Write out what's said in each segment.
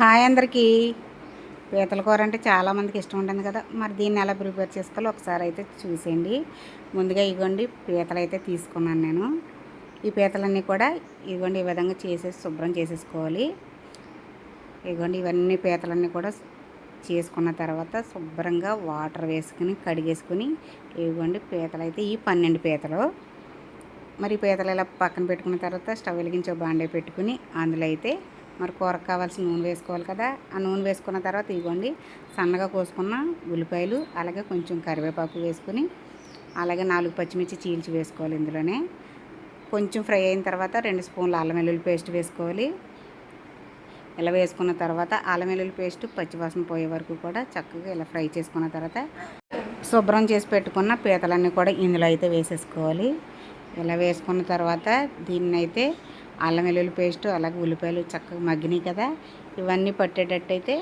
Hi అందరికీ. పీతల కూర అంటే చాలామందికి ఇష్టం ఉంటుంది కదా. మరి దీన్ని ఎలా ప్రిపేర్ చేసుకోవాలో ఒకసారి అయితే చూసేయండి. ముందుగా ఇగోండి పీతలు అయితే తీసుకున్నాను నేను. ఈ పీతలన్నీ కూడా ఇదిగోండి ఈ విధంగా చేసేసి శుభ్రం చేసేసుకోవాలి. ఇదిగోండి ఇవన్నీ పీతలన్నీ కూడా చేసుకున్న తర్వాత శుభ్రంగా వాటర్ వేసుకుని కడిగేసుకుని ఇవ్వండి పీతలు అయితే ఈ పన్నెండు పీతలు. మరి పీతలు ఇలా పక్కన పెట్టుకున్న తర్వాత స్టవ్ వెలిగించే బాండే పెట్టుకుని అందులో అయితే మరి కూరకు కావాల్సిన నూనె వేసుకోవాలి కదా. ఆ నూనె వేసుకున్న తర్వాత ఇవ్వండి. సన్నగా కోసుకున్న ఉల్లిపాయలు అలాగే కొంచెం కరివేపాకు వేసుకుని అలాగే నాలుగు పచ్చిమిర్చి చీల్చి వేసుకోవాలి ఇందులోనే. కొంచెం ఫ్రై అయిన తర్వాత రెండు స్పూన్లు అల్లం వెల్లుల్లి పేస్ట్ వేసుకోవాలి. ఇలా వేసుకున్న తర్వాత అల్లం వెల్లుల్లి పేస్ట్ పచ్చివాసన పోయే వరకు కూడా చక్కగా ఇలా ఫ్రై చేసుకున్న తర్వాత శుభ్రం చేసి పెట్టుకున్న పీతలన్నీ కూడా ఇందులో అయితే వేసేసుకోవాలి. ఇలా వేసుకున్న తర్వాత దీన్ని అయితే అల్లం వెల్లుల్లి పేస్ట్ అలాగే ఉల్లిపాయలు చక్కగా మగ్గినాయి కదా. ఇవన్నీ పట్టేటట్టయితే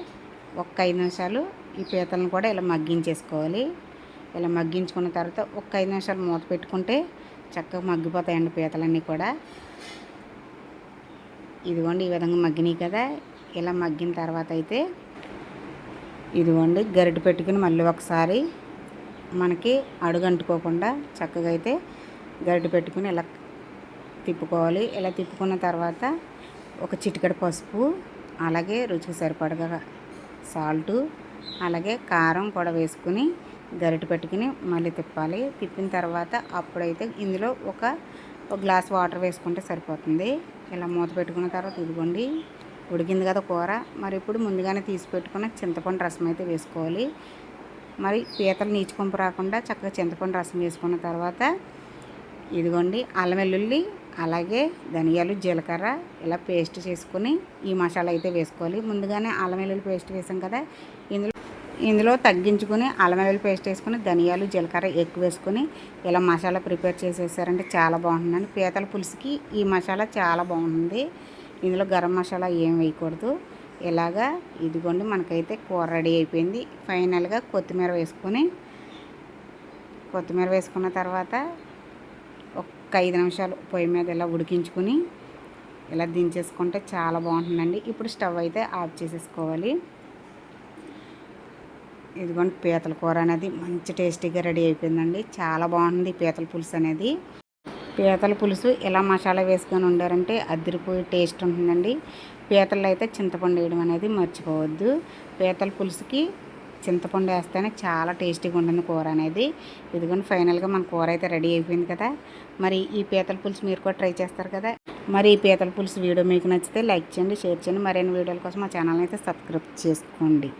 ఒక్క ఐదు నిమిషాలు ఈ పీతలను కూడా ఇలా మగ్గించేసుకోవాలి. ఇలా మగ్గించుకున్న తర్వాత ఒక్క ఐదు నిమిషాలు మూత పెట్టుకుంటే చక్కగా మగ్గిపోతాయండి పీతలన్నీ కూడా. ఇదిగోండి ఈ విధంగా మగ్గినాయి కదా. ఇలా మగ్గిన తర్వాత అయితే ఇదిగోండి గరిటె పెట్టుకుని మళ్ళీ ఒకసారి మనకి అడుగంటుకోకుండా చక్కగా అయితే గరిటె పెట్టుకుని ఇలా తిప్పుకోవాలి. ఇలా తిప్పుకున్న తర్వాత ఒక చిటికెడ పసుపు అలాగే రుచికి సరిపడగా సాల్టు అలాగే కారం కూడా వేసుకుని గరిటె పెట్టుకుని మళ్ళీ తిప్పాలి. తిప్పిన తర్వాత అప్పుడైతే ఇందులో ఒక ఒక గ్లాస్ వాటర్ వేసుకుంటే సరిపోతుంది. ఇలా మూత పెట్టుకున్న తర్వాత ఇదిగోండి ఉడికింది కదా కూర. మరి ఇప్పుడు ముందుగానే తీసి పెట్టుకున్న చింతపండు రసం అయితే వేసుకోవాలి. మరి పీతలు నీచుకొంపు రాకుండా చక్కగా చింతపండు రసం వేసుకున్న తర్వాత ఇదిగోండి అల్లం వెల్లుల్లి అలాగే ధనియాలు జీలకర్ర ఇలా పేస్ట్ చేసుకుని ఈ మసాలా అయితే వేసుకోవాలి. ముందుగానే అల్లం వెల్లుల్లి పేస్ట్ వేసాం కదా ఇందులో ఇందులో తగ్గించుకుని అల్లం వెల్లుల్లి పేస్ట్ వేసుకుని ధనియాలు జీలకర్ర ఎక్కువ వేసుకొని ఇలా మసాలా ప్రిపేర్ చేసేసారంటే చాలా బాగుంటుందండి. పీతల పులుసుకి ఈ మసాలా చాలా బాగుంటుంది. ఇందులో గరం మసాలా ఏం వేయకూడదు. ఇలాగా ఇదిగోండి మనకైతే కూర రెడీ అయిపోయింది. ఫైనల్గా కొత్తిమీర వేసుకొని కొత్తిమీర వేసుకున్న తర్వాత ఒక ఐదు నిమిషాలు పొయ్యి మీద ఇలా ఉడికించుకుని ఇలా దించేసుకుంటే చాలా బాగుంటుందండి. ఇప్పుడు స్టవ్ అయితే ఆఫ్ చేసేసుకోవాలి. ఇదిగోండి పీతల కూర అనేది మంచి టేస్టీగా రెడీ అయిపోయిందండి. చాలా బాగుంది పీతల పులుసు అనేది. పీతల పులుసు ఇలా మసాలా వేసుకొని ఉండారంటే అదిరిపోయి టేస్ట్ ఉంటుందండి. పీతల్లో అయితే చింతపండు వేయడం అనేది మర్చిపోవద్దు. పీతల పులుసుకి చింతపండు వేస్తేనే చాలా టేస్టీగా ఉంటుంది కూర అనేది. ఇదిగోండి ఫైనల్గా మన కూర అయితే రెడీ అయిపోయింది కదా. మరి ఈ పీతల పులుసు మీరు కూడా ట్రై చేస్తారు కదా. మరి ఈ పీతల పులుసు వీడియో మీకు నచ్చితే లైక్ చేయండి షేర్ చేయండి. మరిన్ని వీడియోల కోసం మా ఛానల్ని అయితే సబ్స్క్రైబ్ చేసుకోండి.